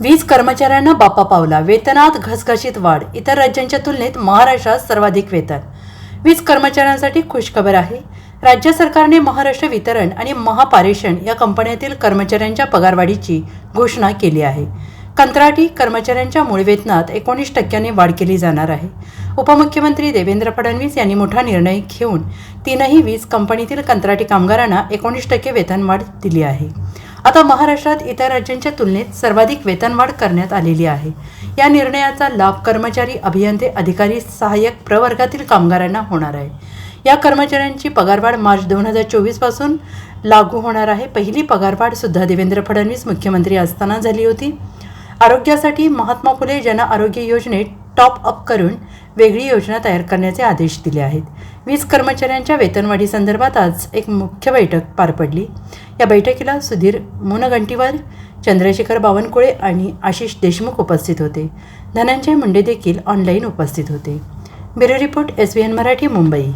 वीज कर्मचाऱ्यांना बापा पावला. वेतनात घसघशीत वाढ. इतर राज्यांच्या तुलनेत महाराष्ट्रात सर्वाधिक वेतन. वीज कर्मचाऱ्यांसाठी खुशखबर आहे. राज्य सरकारने महाराष्ट्र वितरण आणि महापारेषण या कंपन्यातील कर्मचाऱ्यांच्या पगारवाढीची घोषणा केली आहे. कंत्राटी कर्मचाऱ्यांच्या मूळ वेतनात एकोणीस टक्क्यांनी वाढ केली जाणार आहे. उपमुख्यमंत्री देवेंद्र फडणवीस यांनी मोठा निर्णय घेऊन तीनही वीज कंपनीतील कंत्राटी कामगारांना एकोणीस टक्के वेतनवाढ दिली आहे. आता महाराष्ट्रात इतर राज्यांच्या तुलनेत सर्वाधिक वेतनवाढ करण्यात आलेली आहे. या निर्णयाचा लाभ कर्मचारी अभियंते अधिकारी सहाय्यक प्रवर्गातील कामगारांना होणार आहे. या कर्मचाऱ्यांची पगारवाढ मार्च दोन हजार चोवीसपासून लागू होणार आहे. पहिली पगारवाढसुद्धा देवेंद्र फडणवीस मुख्यमंत्री असताना झाली होती. आरोग्यासाठी महात्मा फुले जन आरोग्य योजनेत टॉप अप करून वेगळी योजना तयार करण्याचे आदेश दिले आहेत. वीज कर्मचाऱ्यांच्या वेतनवाढीसंदर्भात आज एक मुख्य बैठक पार पडली. या बैठकीला सुधीर मुनगंटीवार चंद्रशेखर बावनकुळे आणि आशिष देशमुख उपस्थित होते. धनंजय मुंडे देखील ऑनलाईन उपस्थित होते. Bureau report S B N Marathi Mumbai.